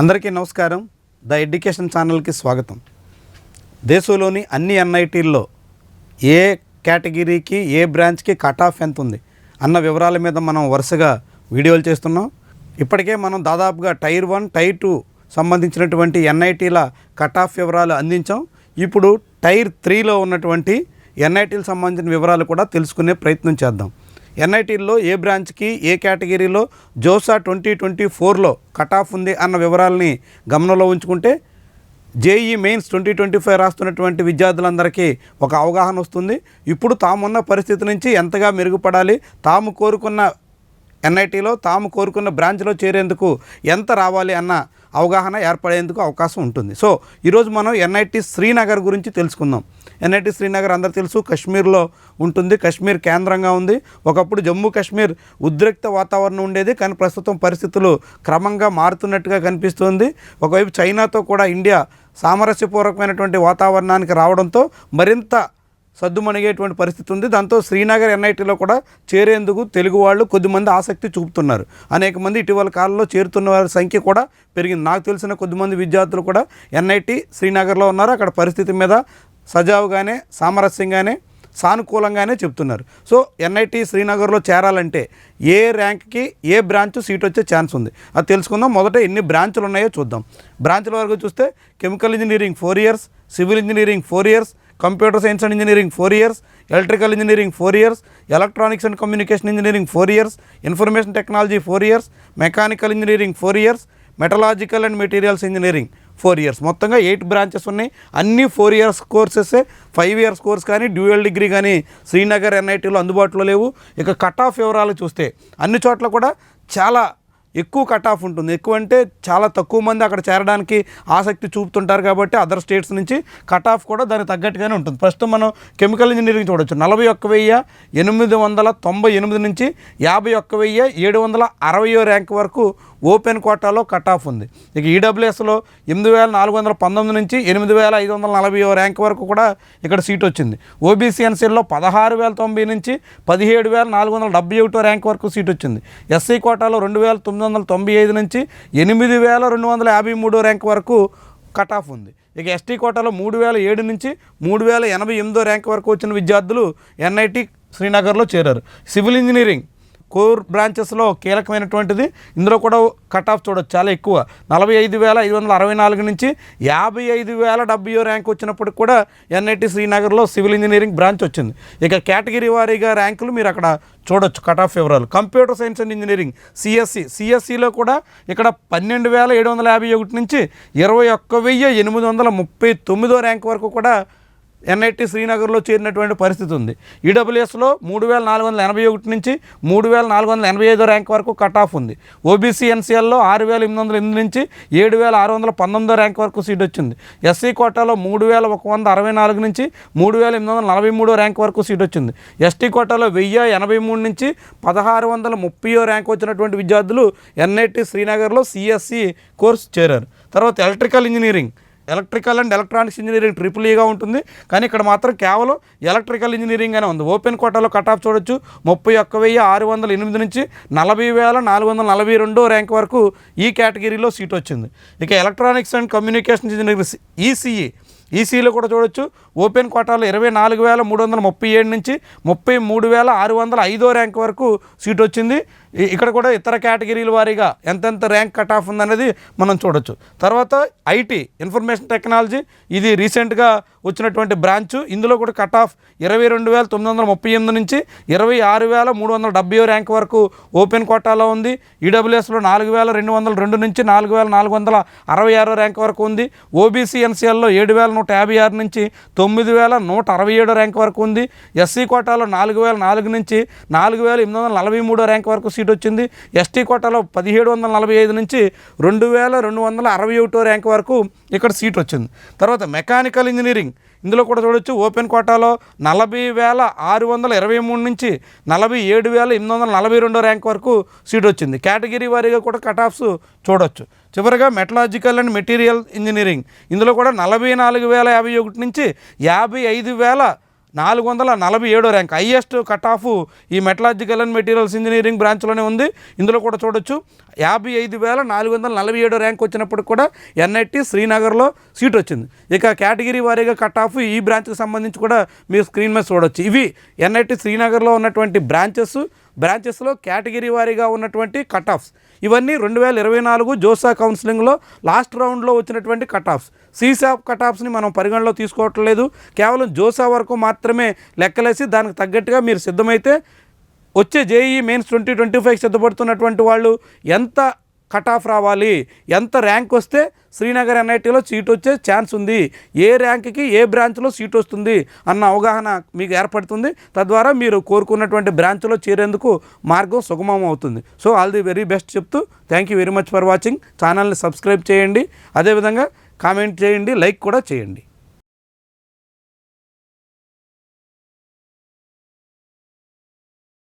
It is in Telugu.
అందరికీ నమస్కారం. ద ఎడ్యుకేషన్ ఛానల్కి స్వాగతం. దేశంలోని అన్ని ఎన్ఐటీల్లో ఏ కేటగిరీకి ఏ బ్రాంచ్కి కట్ ఆఫ్ ఎంత ఉంది అన్న వివరాల మీద మనం వరుసగా వీడియోలు చేస్తున్నాం. ఇప్పటికే మనం దాదాపుగా టైర్ వన్ టైర్ టూ సంబంధించినటువంటి ఎన్ఐటీల కట్ ఆఫ్ వివరాలు అందించాం. ఇప్పుడు టైర్ త్రీలో ఉన్నటువంటి ఎన్ఐటీలకు సంబంధించిన వివరాలు కూడా తెలుసుకునే ప్రయత్నం చేద్దాం. ఎన్ఐటీల్లో ఏ బ్రాంచ్కి ఏ కేటగిరీలో జోసా ట్వంటీ ట్వంటీ ఫోర్లో కట్ ఆఫ్ ఉంది అన్న వివరాలని గమనంలో ఉంచుకుంటే JEE mains twenty twenty five రాస్తున్నటువంటి విద్యార్థులందరికీ ఒక అవగాహన వస్తుంది. ఇప్పుడు తామున్న పరిస్థితి నుంచి ఎంతగా మెరుగుపడాలి తాము కోరుకున్న ఎన్ఐటీలో తాము కోరుకున్న బ్రాంచ్లో చేరేందుకు ఎంత రావాలి అన్న అవగాహన ఏర్పడేందుకు అవకాశం ఉంటుంది. సో ఈరోజు మనం ఎన్ఐటి శ్రీనగర్ గురించి తెలుసుకుందాం. ఎన్ఐటి శ్రీనగర్ అందరు తెలుసు కశ్మీర్లో ఉంటుంది కశ్మీర్ కేంద్రంగా ఉంది. ఒకప్పుడు జమ్మూ కాశ్మీర్ ఉద్రిక్త వాతావరణం ఉండేది కానీ ప్రస్తుతం పరిస్థితులు క్రమంగా మారుతున్నట్టుగా కనిపిస్తుంది. ఒకవైపు చైనాతో కూడా ఇండియా సామరస్యపూర్వకమైనటువంటి వాతావరణానికి రావడంతో మరింత సద్దుమణిగేటువంటి పరిస్థితి ఉంది. దాంతో శ్రీనగర్ ఎన్ఐటీలో కూడా చేరేందుకు తెలుగు వాళ్ళు కొద్దిమంది ఆసక్తి చూపుతున్నారు. అనేక మంది ఇటీవల కాలంలో చేరుతున్న వారి సంఖ్య కూడా పెరిగింది. నాకు తెలిసిన కొద్దిమంది విద్యార్థులు కూడా ఎన్ఐటీ శ్రీనగర్లో ఉన్నారు. అక్కడ పరిస్థితి మీద సజావుగానే సామరస్యంగానే సానుకూలంగానే చెప్తున్నారు. సో ఎన్ఐటి శ్రీనగర్లో చేరాలంటే ఏ ర్యాంక్కి ఏ బ్రాంచ్ సీట్ వచ్చే ఛాన్స్ ఉంది? అది తెలుసుకుందాం. మొదట ఎన్ని బ్రాంచ్లు ఉన్నాయో చూద్దాం. బ్రాంచ్ల వరకు చూస్తే chemical engineering four years civil engineering four years computer science and engineering four years electrical engineering four years electronics and communication engineering four years information technology four years mechanical engineering four years metallurgical and materials engineering four years. మొత్తంగా ఎయిట్ బ్రాంచెస్ ఉన్నాయి. అన్ని four years courses five years course కానీ డ్యూయల్ డిగ్రీ కానీ శ్రీనగర్ ఎన్ఐటీలో అందుబాటులో లేవు. ఇక కట్ ఆఫ్ వివరాలు చూస్తే అన్ని చోట్ల కూడా చాలా ఎక్కువ కట్ ఆఫ్ ఉంటుంది. ఎక్కువ అంటే చాలా తక్కువ మంది అక్కడ చేరడానికి ఆసక్తి చూపుతుంటారు కాబట్టి అదర్ స్టేట్స్ నుంచి కట్ ఆఫ్ కూడా దానికి తగ్గట్టుగానే ఉంటుంది. ప్రస్తుతం మనం కెమికల్ ఇంజనీరింగ్ చూడొచ్చు. నలభై ఒక్క వెయ్యి ఎనిమిది వందల తొంభై ఎనిమిది నుంచి యాభై ఒక్క వెయ్యి ఏడు వందల అరవయో ర్యాంక్ వరకు ఓపెన్ కోటాలో కట్ ఆఫ్ ఉంది. ఇక ఈడబ్ల్యూఎస్లో ఎనిమిది వేల నాలుగు వందల పంతొమ్మిది నుంచి ఎనిమిది వేల ఐదు వందల నలభై ర్యాంక్ వరకు కూడా ఇక్కడ సీట్ వచ్చింది. ఓబీసీఎన్సీలో పదహారు వేల తొంభై నుంచి పదిహేడు వేల నాలుగు వందల డెబ్బై ఒకటో ర్యాంక్ వరకు సీట్ వచ్చింది. ఎస్సీ కోటాలో రెండు వేల తొమ్మిది వందల తొంభై ఐదు నుంచి ఎనిమిది వేల రెండు వందల యాభై మూడో ర్యాంక్ వరకు కట్ ఆఫ్ ఉంది. ఇక ఎస్టీ కోటాలో మూడు వేల ఏడు నుంచి మూడు వేల ఎనభై ఎనిమిదో ర్యాంక్ వరకు వచ్చిన విద్యార్థులు ఎన్ఐటి శ్రీనగర్లో చేరారు. సివిల్ ఇంజనీరింగ్ కోర్ బ్రాంచెస్లో కీలకమైనటువంటిది. ఇందులో కూడా కట్ ఆఫ్ చూడొచ్చు చాలా ఎక్కువ. నలభై ఐదు వేల ఐదు వందల అరవై నాలుగు నుంచి యాభై ఐదు వేల డెబ్బయో ర్యాంక్ వచ్చినప్పటికి కూడా ఎన్ఐటి శ్రీనగర్లో సివిల్ ఇంజనీరింగ్ బ్రాంచ్ వచ్చింది. ఇక కేటగిరీ వారీగా ర్యాంకులు మీరు అక్కడ చూడొచ్చు కట్ ఆఫ్ వివరాలు. Computer science and engineering CSE. సిఎస్సిలో కూడా ఇక్కడ పన్నెండు వేల ఏడు వందల యాభై ఒకటి నుంచి ఇరవై ఒక్క వెయ్యి ఎనిమిది వందల ముప్పై తొమ్మిదో ర్యాంక్ వరకు కూడా ఎన్ఐటి శ్రీనగర్లో చేరినటువంటి పరిస్థితి ఉంది. ఈడబ్ల్యూఎస్లో మూడు వేల నాలుగు వందల ఎనభై ఒకటి నుంచి మూడు వేల నాలుగు వందల ఎనభై ఐదో ర్యాంక్ వరకు కట్ ఆఫ్ ఉంది. ఓబీసీ ఎన్సీఎల్లో ఆరు వేల ఎనిమిది వందల ఎనిమిది నుంచి ఏడు వేల ఆరు వందల పంతొమ్మిదో ర్యాంక్ వరకు సీట్ వచ్చింది. ఎస్సీ కోటాలో మూడు వేల ఒక వంద అరవై నాలుగు నుంచి మూడు వేల ఎనిమిది వందల నలభై మూడో ర్యాంక్ వరకు సీట్ వచ్చింది. ఎస్టీ కోటాలో వెయ్యి ఎనభై మూడు నుంచి పదహారు వందల ముప్పయో ర్యాంక్ వచ్చినటువంటి విద్యార్థులు ఎన్ఐటి శ్రీనగర్లో సిఎస్సి కోర్స్ చేరారు. తర్వాత electrical engineering. Electrical and electronics engineering triple ఈగా e ఉంటుంది. కానీ ఇక్కడ మాత్రం కేవలం ఎలక్ట్రికల్ ఇంజనీరింగ్ అనే ఉంది. ఓపెన్ కోటాలో కట్ ఆఫ్ చూడొచ్చు. ముప్పై ఒక్క వెయ్యి ఆరు వందల ఎనిమిది నుంచి నలభై వేల నాలుగు వందల నలభై రెండో ర్యాంక్ వరకు ఈ కేటగిరీలో సీట్ వచ్చింది. ఇక electronics and communication engineering ECE ఈసీఈలో కూడా చూడొచ్చు. ఓపెన్ కోటాలో ఇరవై నాలుగు వేల మూడు వందల ముప్పై ఏడు నుంచి ముప్పై మూడు వేల ఆరు వందల ఐదో ర్యాంక్ వరకు సీట్ వచ్చింది. ఇక్కడ కూడా ఇతర కేటగిరీల వారీగా ఎంతెంత ర్యాంక్ కట్ ఆఫ్ ఉందనేది మనం చూడొచ్చు. తర్వాత ఐటీ ఇన్ఫర్మేషన్ టెక్నాలజీ ఇది రీసెంట్గా వచ్చినటువంటి బ్రాంచ్. ఇందులో కూడా కట్ ఆఫ్ ఇరవై రెండు వేల తొమ్మిది వందల ముప్పై ఎనిమిది నుంచి ఇరవై ఆరు వేల మూడు వందల డెబ్బై ర్యాంక్ వరకు ఓపెన్ కోటాలో ఉంది. ఈడబ్ల్యూఎస్లో నాలుగు వేల రెండు వందల రెండు నుంచి నాలుగు వేల నాలుగు వందల అరవై ఆరో ర్యాంక్ వరకు ఉంది. ఓబీసీ ఎన్సీఎల్లో ఏడు వేల నూట యాభై ఆరు నుంచి తొమ్మిది వేల నూట అరవై ఏడో ర్యాంక్ వరకు ఉంది. ఎస్సీ కోటాలో నాలుగు వేల నాలుగు నుంచి నాలుగు వేల ఎనిమిది వందల నలభై మూడో ర్యాంక్ వరకు సీట్ వచ్చింది. ఎస్టీ కోటాలో పదిహేడు వందల నలభై ఐదు నుంచి రెండు వేల రెండు వందల అరవై ఒకటో ర్యాంక్ వరకు ఇక్కడ సీట్ వచ్చింది. తర్వాత మెకానికల్ ఇంజనీరింగ్ ఇందులో కూడా చూడొచ్చు. ఓపెన్ కోటాలో నలభై వేల ఆరు వందల ఇరవై మూడు నుంచి నలభై ఏడు వేల ఎనిమిది వందల నలభై రెండో ర్యాంక్ వరకు సీట్ వచ్చింది. కేటగిరీ వారీగా కూడా కటాఫ్స్ చూడొచ్చు. చివరిగా మెటలాజికల్ అండ్ మెటీరియల్ ఇంజనీరింగ్. ఇందులో కూడా నలభై నాలుగు వేల యాభై ఒకటి నుంచి యాభై ఐదు వేల నాలుగు వందల నలభై ఏడో ర్యాంక్. హైయెస్ట్ కట్ ఆఫ్ ఈ మెటలాజికల్ అండ్ మెటీరియల్స్ ఇంజనీరింగ్ బ్రాంచ్లోనే ఉంది. ఇందులో కూడా చూడొచ్చు యాభై ఐదు వేల నాలుగు వందల నలభై ఏడో ర్యాంక్ వచ్చినప్పుడు కూడా ఎన్ఐటి శ్రీనగర్లో సీట్ వచ్చింది. ఇక కేటగిరీ వారీగా కట్ ఆఫ్ ఈ బ్రాంచ్కి సంబంధించి కూడా మీరు స్క్రీన్ మీద చూడొచ్చు. ఇవి ఎన్ఐటి శ్రీనగర్లో ఉన్నటువంటి బ్రాంచెస్. బ్రాంచెస్లో కేటగిరీ వారీగా ఉన్నటువంటి కట్ ఆఫ్స్ ఇవన్నీ రెండు వేల ఇరవై నాలుగు జోసా కౌన్సిలింగ్లో లాస్ట్ రౌండ్లో వచ్చినటువంటి కట్ ఆఫ్స్ సీసాప్ కట్ ఆఫ్స్ని మనం పరిగణలో తీసుకోవట్లేదు. కేవలం జోసా వరకు మాత్రమే లెక్కలేసి దానికి తగ్గట్టుగా మీరు సిద్ధమైతే వచ్చే JEE mains twenty twenty five సిద్ధపడుతున్నటువంటి వాళ్ళు ఎంత కట్ ఆఫ్ రావాలి. ఎంత ర్యాంక్ వస్తే శ్రీనగర్ ఎన్ఐటీలో సీట్ వచ్చే ఛాన్స్ ఉంది. ఏ ర్యాంక్కి ఏ బ్రాంచ్లో సీట్ వస్తుంది అన్న అవగాహన మీకు ఏర్పడుతుంది. తద్వారా మీరు కోరుకున్నటువంటి బ్రాంచ్లో చేరేందుకు మార్గం సుగమం అవుతుంది. So all the very best చెప్తూ thank you very much for watching. ఛానల్ని సబ్స్క్రైబ్ చేయండి. అదేవిధంగా కామెంట్ చేయండి లైక్ కూడా చేయండి.